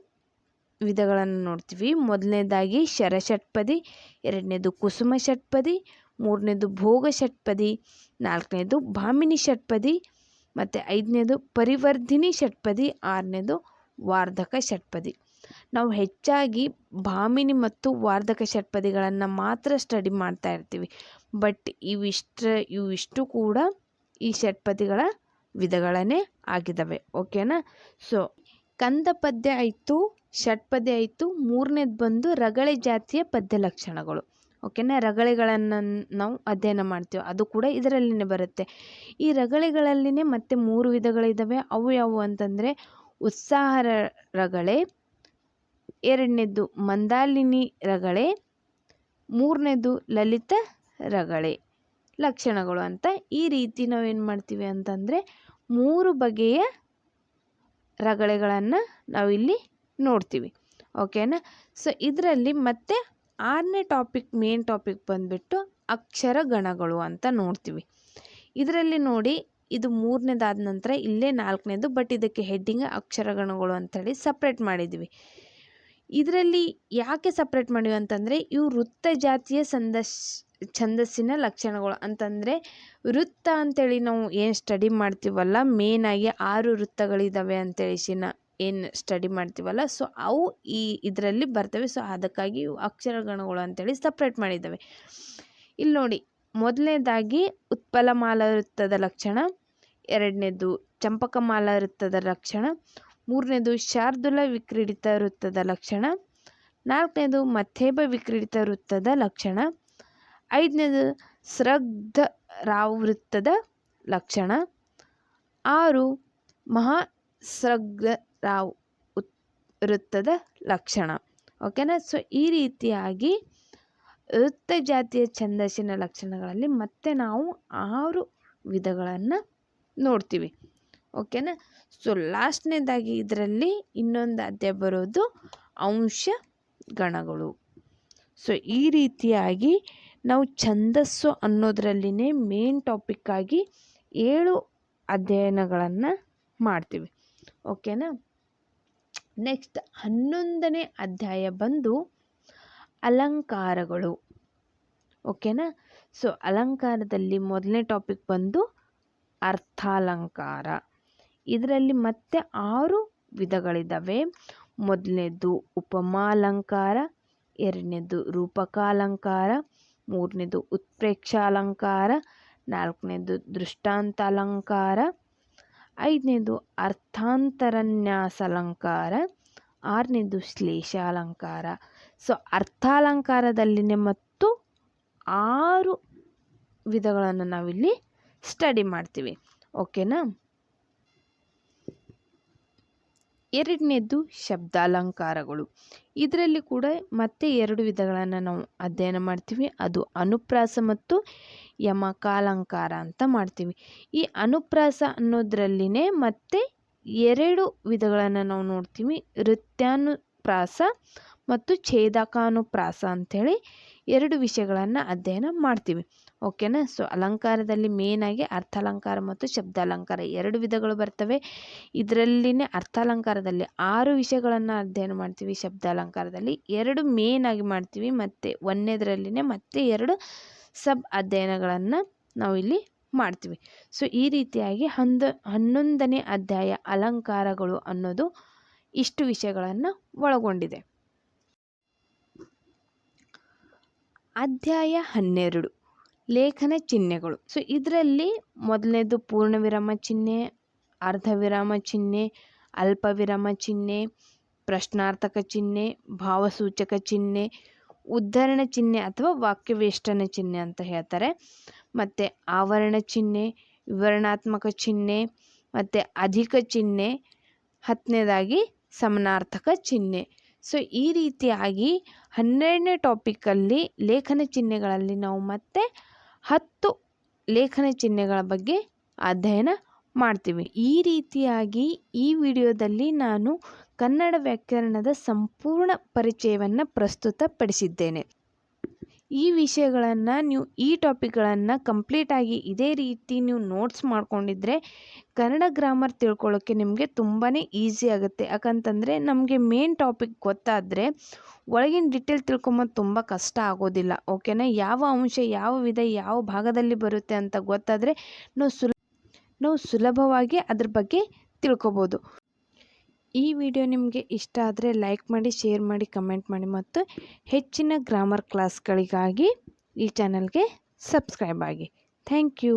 ವಿಧಗಳನ್ನು ನೋಡ್ತೀವಿ. ಮೊದಲನೇದಾಗಿ ಶರಷಟ್ಪದಿ ಎರಡನೇದು ಕುಸುಮ ಷಟ್ಪದಿ, ಮೂರನೇದು ಭೋಗ ಷಟ್ಪದಿ, ನಾಲ್ಕನೇದು ಭಾಮಿನಿ ಷಟ್ಪದಿ, ಮತ್ತು ಐದನೇದು ಪರಿವರ್ಧಿನಿ ಷಟ್ಪದಿ, ಆರನೇದು ವಾರ್ಧಕ ಷಟ್ಪದಿ. ನಾವು ಹೆಚ್ಚಾಗಿ ಭಾಮಿನಿ ಮತ್ತು ವಾರ್ಧಕ ಷಟ್ಪದಿಗಳನ್ನು ಮಾತ್ರ ಸ್ಟಡಿ ಮಾಡ್ತಾ ಇರ್ತೀವಿ. ಬಟ್ ಇವಿಷ್ಟ್ರ, ಇವಿಷ್ಟು ಕೂಡ ಈ ಷಟ್ಪದಿಗಳ ವಿಧಗಳನ್ನೇ ಆಗಿದ್ದಾವೆ ಓಕೆನಾ ಸೊ ಕಂದ ಪದ್ಯ ಆಯಿತು ಷಟ್ಪದ್ಯ ಆಯಿತು ಮೂರನೇದು ಬಂದು ರಗಳೆ ಜಾತಿಯ ಪದ್ಯ ಲಕ್ಷಣಗಳು. ಓಕೆನಾ ರಗಳೆಗಳನ್ನು ನಾವು ಅಧ್ಯಯನ ಮಾಡ್ತೀವಿ. ಅದು ಕೂಡ ಇದರಲ್ಲಿನೇ ಬರುತ್ತೆ. ಈ ರಗಳೆಗಳಲ್ಲಿನೇ ಮತ್ತೆ ಮೂರು ವಿಧಗಳಿದ್ದಾವೆ ಅವು ಯಾವುವು ಅಂತಂದರೆ ಉತ್ಸಾಹ ರಗಳೆ ಎರಡನೇದು ಮಂದಾಲಿನಿ ರಗಳೆ, ಮೂರನೇದು ಲಲಿತ ರಗಳೆ. ಲಕ್ಷಣಗಳು ಅಂತ ಈ ರೀತಿ ನಾವೇನು ಮಾಡ್ತೀವಿ ಅಂತಂದರೆ ಮೂರು ಬಗೆಯ ರಗಳೆಗಳನ್ನು ನಾವಿಲ್ಲಿ ನೋಡ್ತೀವಿ. ಓಕೆನಾ? ಸೊ, ಇದರಲ್ಲಿ ಮತ್ತೆ ಆರನೇ ಟಾಪಿಕ್, ಮೇನ್ ಟಾಪಿಕ್ ಬಂದುಬಿಟ್ಟು ಅಕ್ಷರ ಗಣಗಳು ಅಂತ ನೋಡ್ತೀವಿ. ಇದರಲ್ಲಿ ನೋಡಿ ಇದು ಮೂರನೇದಾದ ನಂತರ ಇಲ್ಲೇ ನಾಲ್ಕನೇದು, ಬಟ್ ಇದಕ್ಕೆ ಹೆಡ್ಡಿಂಗ್ ಅಕ್ಷರಗಣಗಳು ಅಂಥೇಳಿ ಸಪ್ರೇಟ್ ಮಾಡಿದ್ವಿ ಇದರಲ್ಲಿ ಯಾಕೆ ಸಪ್ರೇಟ್ ಮಾಡಿವೆ ಅಂತಂದರೆ, ಇವು ವೃತ್ತ ಜಾತಿಯ ಸಂದಸ್ ಛಂದಸ್ಸಿನ ಲಕ್ಷಣಗಳು. ಅಂತಂದರೆ, ವೃತ್ತ ಅಂತೇಳಿ ನಾವು ಏನು ಸ್ಟಡಿ ಮಾಡ್ತೀವಲ್ಲ ಮೇನಾಗಿ ಆರು ವೃತ್ತಗಳಿದ್ದಾವೆ ಅಂತೇಳಿಸಿನ ಏನು ಸ್ಟಡಿ ಮಾಡ್ತೀವಲ್ಲ ಸೊ ಅವು ಈ ಇದರಲ್ಲಿ ಬರ್ತವೆ. ಸೊ ಅದಕ್ಕಾಗಿ ಇವು ಅಕ್ಷರಗಣಗಳು ಅಂತೇಳಿ ಸಪ್ರೇಟ್ ಮಾಡಿದ್ದಾವೆ ಇಲ್ಲಿ ನೋಡಿ ಮೊದಲನೇದಾಗಿ ಉತ್ಪಲಮಾಲ ವೃತ್ತದ ಲಕ್ಷಣ, ಎರಡನೇದು ಚಂಪಕಮಾಲ ವೃತ್ತದ ಲಕ್ಷಣ ಮೂರನೇದು ಶಾರ್ದೂಲ ವಿಕ್ರೀಡಿತ ವೃತ್ತದ ಲಕ್ಷಣ. ನಾಲ್ಕನೇದು ಮಥೇಬ ವಿಕ್ರೀಡಿತ ವೃತ್ತದ ಲಕ್ಷಣ. ಐದನೇದು ಸ್ರಗ್ಧ ರಾವ್ ವೃತ್ತದ ಲಕ್ಷಣ. ಆರು ಮಹಾ ಸ್ರಗ್ಧ ರಾವ್ ವೃತ್ತದ ಲಕ್ಷಣ. ಓಕೆನಾ? ಸೊ, ಈ ರೀತಿಯಾಗಿ ವೃತ್ತ ಜಾತಿಯ ಛಂದಸ್ಸಿನ ಲಕ್ಷಣಗಳಲ್ಲಿ ಮತ್ತೆ ನಾವು ಆರು ವಿಧಗಳನ್ನು ನೋಡ್ತೀವಿ. ಓಕೆನಾ? ಸೊ ಲಾಸ್ಟ್ನೇದಾಗಿ ಇದರಲ್ಲಿ ಇನ್ನೊಂದು ಅಧ್ಯಾಯ ಬರೋದು ಅಂಶ ಗಣಗಳು. ಸೊ ಈ ರೀತಿಯಾಗಿ ನಾವು ಛಂದಸ್ಸು ಅನ್ನೋದರಲ್ಲಿನೇ ಮೇನ್ ಟಾಪಿಕ್ಕಾಗಿ ಏಳು ಅಧ್ಯಯನಗಳನ್ನು ಮಾಡ್ತೀವಿ. ಓಕೆನಾ ನೆಕ್ಸ್ಟ್ ಹನ್ನೊಂದನೇ ಅಧ್ಯಾಯ ಬಂದು ಅಲಂಕಾರಗಳು. ಓಕೆನಾ ಸೊ ಅಲಂಕಾರದಲ್ಲಿ ಮೊದಲನೇ ಟಾಪಿಕ್ ಬಂದು ಅರ್ಥಾಲಂಕಾರ. ಇದರಲ್ಲಿ ಮತ್ತೆ ಆರು ವಿಧಗಳಿದ್ದಾವೆ. ಮೊದಲನೇದು ಉಪಮಾಲಂಕಾರ, ಎರಡನೇದು ರೂಪಕಾಲಂಕಾರ, ಮೂರನೇದು ಉತ್ಪ್ರೇಕ್ಷಾಲಂಕಾರ, ನಾಲ್ಕನೇದು ದೃಷ್ಟಾಂತಾಲಂಕಾರ, ಐದನೇದು ಅರ್ಥಾಂತರನ್ಯಾಸಾಲಂಕಾರ, ಆರನೇದು ಶ್ಲೇಷಾಲಂಕಾರ. ಸೊ, ಅರ್ಥಾಲಂಕಾರದಲ್ಲಿನೇ ಮತ್ತು ಆರು ವಿಧಗಳನ್ನು ನಾವಿಲ್ಲಿ ಸ್ಟಡಿ ಮಾಡ್ತೀವಿ. ಓಕೆನಾ? ಎರಡನೇದು ಶಬ್ದಾಲಂಕಾರಗಳು. ಇದರಲ್ಲಿ ಕೂಡ ಮತ್ತೆ ಎರಡು ವಿಧಗಳನ್ನು ನಾವು ಅಧ್ಯಯನ ಮಾಡ್ತೀವಿ. ಅದು ಅನುಪ್ರಾಸ ಮತ್ತು ಯಮಕಾಲಂಕಾರ ಅಂತ ಮಾಡ್ತೀವಿ. ಈ ಅನುಪ್ರಾಸ ಅನ್ನೋದ್ರಲ್ಲಿನೇ ಮತ್ತೆ ಎರಡು ವಿಧಗಳನ್ನು ನಾವು ನೋಡ್ತೀವಿ. ನೃತ್ಯಾನುಪ್ರಾಸ ಮತ್ತು ಛೇದಕಾನುಪ್ರಾಸ ಅಂಥೇಳಿ ಎರಡು ವಿಷಯಗಳನ್ನು ಅಧ್ಯಯನ ಮಾಡ್ತೀವಿ. ಓಕೆನಾ? ಸೊ, ಅಲಂಕಾರದಲ್ಲಿ ಮೇನಾಗಿ ಅರ್ಥಾಲಂಕಾರ ಮತ್ತು ಶಬ್ದಾಲಂಕಾರ ಎರಡು ವಿಧಗಳು ಬರ್ತವೆ. ಇದರಲ್ಲಿನೇ ಅರ್ಥಾಲಂಕಾರದಲ್ಲಿ ಆರು ವಿಷಯಗಳನ್ನು ಅಧ್ಯಯನ ಮಾಡ್ತೀವಿ. ಶಬ್ದಾಲಂಕಾರದಲ್ಲಿ ಎರಡು ಮೇನಾಗಿ ಮಾಡ್ತೀವಿ. ಮತ್ತು ಒಂದನೇದರಲ್ಲಿನೇ ಮತ್ತೆ ಎರಡು ಸಬ್ ಅಧ್ಯಯನಗಳನ್ನು ನಾವು ಇಲ್ಲಿ ಮಾಡ್ತೀವಿ. ಸೊ, ಈ ರೀತಿಯಾಗಿ ಹಂದ, ಹನ್ನೊಂದನೇ ಅಧ್ಯಾಯ ಅಲಂಕಾರಗಳು ಅನ್ನೋದು ಇಷ್ಟು ವಿಷಯಗಳನ್ನು ಒಳಗೊಂಡಿದೆ. ಅಧ್ಯಾಯ ಹನ್ನೆರಡು. ಲೇಖನ ಚಿಹ್ನೆಗಳು. ಸೊ ಇದರಲ್ಲಿ ಮೊದಲನೇದು ಪೂರ್ಣ ವಿರಾಮ ಚಿಹ್ನೆ ಅರ್ಧ ವಿರಾಮ ಚಿಹ್ನೆ ಅಲ್ಪ ವಿರಾಮ ಚಿಹ್ನೆ, ಪ್ರಶ್ನಾರ್ಥಕ ಚಿಹ್ನೆ, ಭಾವಸೂಚಕ ಚಿಹ್ನೆ, ಉದ್ಧರಣ ಚಿಹ್ನೆ ಅಥವಾ ವಾಕ್ಯವೇಷ್ಟನ ಚಿಹ್ನೆ ಅಂತ ಹೇಳ್ತಾರೆ. ಮತ್ತು ಆವರಣ ಚಿಹ್ನೆ, ವಿವರಣಾತ್ಮಕ ಚಿಹ್ನೆ, ಮತ್ತು ಅಧಿಕ ಚಿಹ್ನೆ, ಹತ್ತನೇದಾಗಿ ಸಮನಾರ್ಥಕ ಚಿಹ್ನೆ. ಸೊ ಈ ರೀತಿಯಾಗಿ ಹನ್ನೆರಡನೇ ಟಾಪಿಕಲ್ಲಿ ಲೇಖನ ಚಿಹ್ನೆಗಳಲ್ಲಿ ನಾವು ಮತ್ತೆ ಹತ್ತು ಲೇಖನ ಚಿಹ್ನೆಗಳ ಬಗ್ಗೆ ಅಧ್ಯಯನ ಮಾಡ್ತೀವಿ. ಈ ರೀತಿಯಾಗಿ ಈ ವಿಡಿಯೋದಲ್ಲಿ ನಾನು ಕನ್ನಡ ವ್ಯಾಕರಣದ ಸಂಪೂರ್ಣ ಪರಿಚಯವನ್ನು ಪ್ರಸ್ತುತಪಡಿಸಿದ್ದೇನೆ. ಈ ವಿಷಯಗಳನ್ನು ನೀವು ಈ ಟಾಪಿಕ್ಗಳನ್ನು ಕಂಪ್ಲೀಟಾಗಿ ಇದೇ ರೀತಿ ನೀವು ನೋಟ್ಸ್ ಮಾಡ್ಕೊಂಡಿದ್ರೆ ಕನ್ನಡ ಗ್ರಾಮರ್ ತಿಳ್ಕೊಳ್ಳೋಕ್ಕೆ ನಿಮಗೆ ತುಂಬಾ ಈಸಿ ಆಗುತ್ತೆ. ಯಾಕಂತಂದರೆ ನಮಗೆ ಮೇನ್ ಟಾಪಿಕ್ ಗೊತ್ತಾದರೆ ಒಳಗಿನ ಡಿಟೇಲ್ ತಿಳ್ಕೊಂಬೋದು ತುಂಬ ಕಷ್ಟ ಆಗೋದಿಲ್ಲ. ಓಕೆನಾ ಯಾವ ಅಂಶ, ಯಾವ ವಿಧ, ಯಾವ ಭಾಗದಲ್ಲಿ ಬರುತ್ತೆ ಅಂತ ಗೊತ್ತಾದರೆ ನಾವು ಸುಲ, ನಾವು ಸುಲಭವಾಗಿ ಅದ್ರ ಬಗ್ಗೆ ತಿಳ್ಕೊಬೋದು. ಈ ವಿಡಿಯೋ ನಿಮಗೆ ಇಷ್ಟ ಆದರೆ ಲೈಕ್ ಮಾಡಿ, ಶೇರ್ ಮಾಡಿ, ಕಮೆಂಟ್ ಮಾಡಿ ಮತ್ತು ಹೆಚ್ಚಿನ ಗ್ರಾಮರ್ ಕ್ಲಾಸ್ಗಳಿಗಾಗಿ ಈ ಚಾನಲ್ಗೆ ಸಬ್ಸ್ಕ್ರೈಬ್ ಆಗಿ. Thank you.